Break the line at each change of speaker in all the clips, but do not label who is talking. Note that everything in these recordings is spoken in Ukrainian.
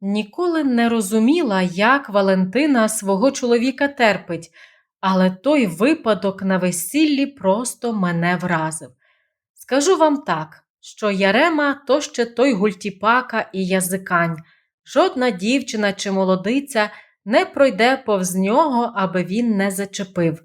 Ніколи не розуміла, як Валентина свого чоловіка терпить, але той випадок на весіллі просто мене вразив. Скажу вам так, що Ярема то ще той гультіпака і язикань. Жодна дівчина чи молодиця не пройде повз нього, аби він не зачепив.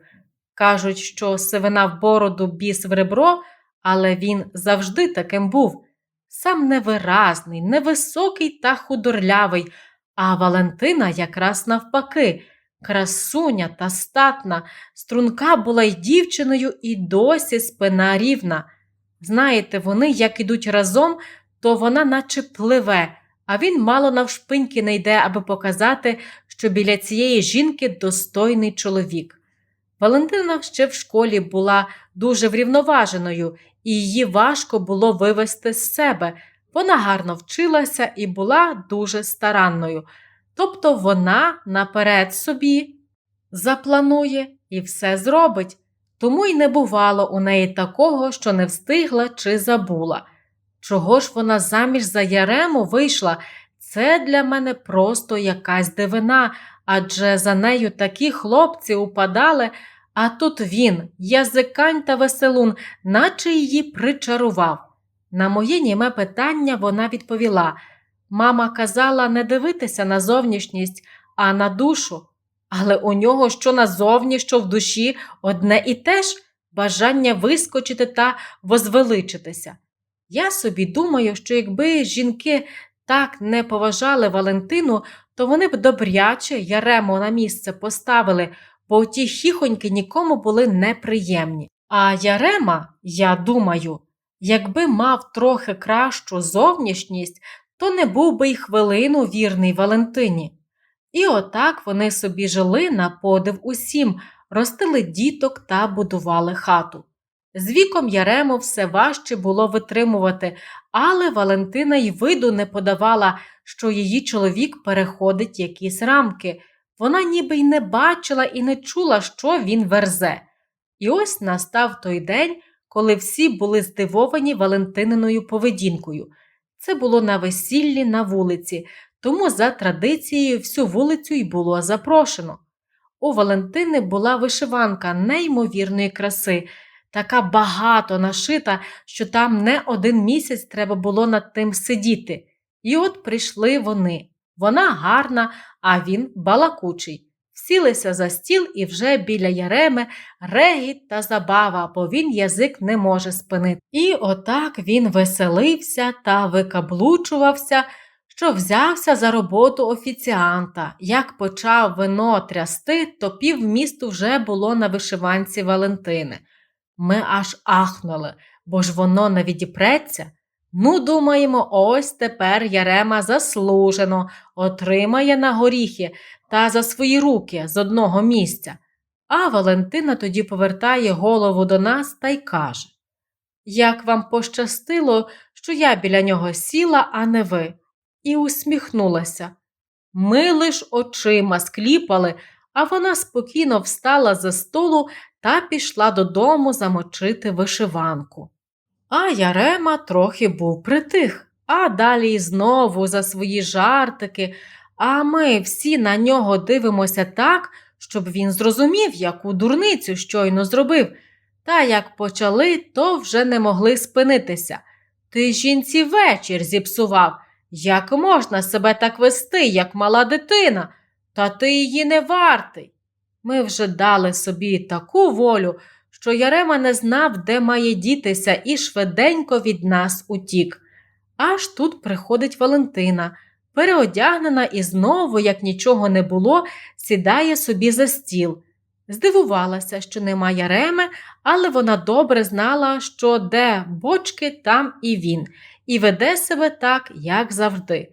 Кажуть, що сивина в бороду біс в ребро, але він завжди таким був. Сам невиразний, невисокий та худорлявий, а Валентина якраз навпаки, красуня та статна, струнка була й дівчиною, і досі спина рівна. Знаєте, вони, як ідуть разом, то вона наче пливе, а він мало навшпиньки не йде, аби показати, що біля цієї жінки достойний чоловік. Валентина ще в школі була дуже врівноваженою, і її важко було вивести з себе. Вона гарно вчилася і була дуже старанною. Тобто вона наперед собі запланує і все зробить. Тому й не бувало у неї такого, що не встигла чи забула. Чого ж вона заміж за Ярему вийшла? Це для мене просто якась дивина, адже за нею такі хлопці упадали, а тут він, язикань та веселун, наче її причарував. На моє німе питання вона відповіла Мама казала не дивитися на зовнішність, а на душу. Але у нього що назовні, що в душі одне і те ж бажання вискочити та возвеличитися. Я собі думаю, що якби жінки так не поважали Валентину, то вони б добряче Ярему на місце поставили, бо ті хіхоньки нікому були неприємні. А Ярема, я думаю, якби мав трохи кращу зовнішність, то не був би й хвилину вірний Валентині. І отак вони собі жили на подив усім, ростили діток та будували хату. З віком Ярему все важче було витримувати, але Валентина й виду не подавала, що її чоловік переходить якісь рамки. Вона ніби й не бачила і не чула, що він верзе. І ось настав той день, коли всі були здивовані Валентининою поведінкою. Це було на весіллі на вулиці, тому за традицією всю вулицю й було запрошено. У Валентини була вишиванка неймовірної краси, така багато нашита, що там не один місяць треба було над тим сидіти. І от прийшли вони. Вона гарна, а він балакучий. Сілися за стіл і вже біля яреми регіт та забава, бо він язик не може спинити. І отак він веселився та викаблучувався, що взявся за роботу офіціанта. Як почав вино трясти, то півмісту вже було на вишиванці Валентини. Ми аж ахнули, бо ж воно не відіпреться. Ну, думаємо, ось тепер Ярема заслужено отримає на горіхи та за свої руки з одного місця. А Валентина тоді повертає голову до нас та й каже: Як вам пощастило, що я біля нього сіла, а не ви, і усміхнулася. Ми лиш очима скліпали, а вона спокійно встала за столу та пішла додому замочити вишиванку. А Ярема трохи був притих, а далі знову за свої жартики, а ми всі на нього дивимося так, щоб він зрозумів, яку дурницю щойно зробив. Та як почали, то вже не могли спинитися. Ти жінці вечір зіпсував. Як можна себе так вести, як мала дитина, та ти її не вартий. Ми вже дали собі таку волю, що Ярема не знав, де має дітися, і швиденько від нас утік. Аж тут приходить Валентина, переодягнена і знову, як нічого не було, сідає собі за стіл. Здивувалася, що нема Яреми, але вона добре знала, що де бочки, там і він, і веде себе так, як завжди.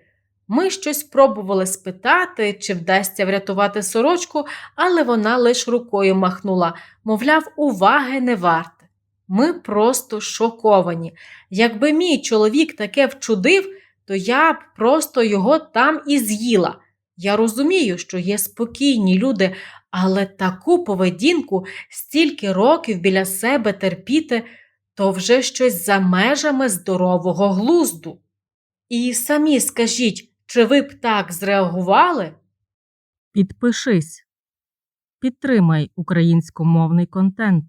Ми щось пробували спитати, чи вдасться врятувати сорочку, але вона лише рукою махнула, мовляв, уваги не варте. Ми просто шоковані. Якби мій чоловік таке вчудив, то я б просто його там і з'їла. Я розумію, що є спокійні люди, але таку поведінку стільки років біля себе терпіти, то вже щось за межами здорового глузду. І самі скажіть, Чи ви б так зреагували?
Підпишись. Підтримай українськомовний контент.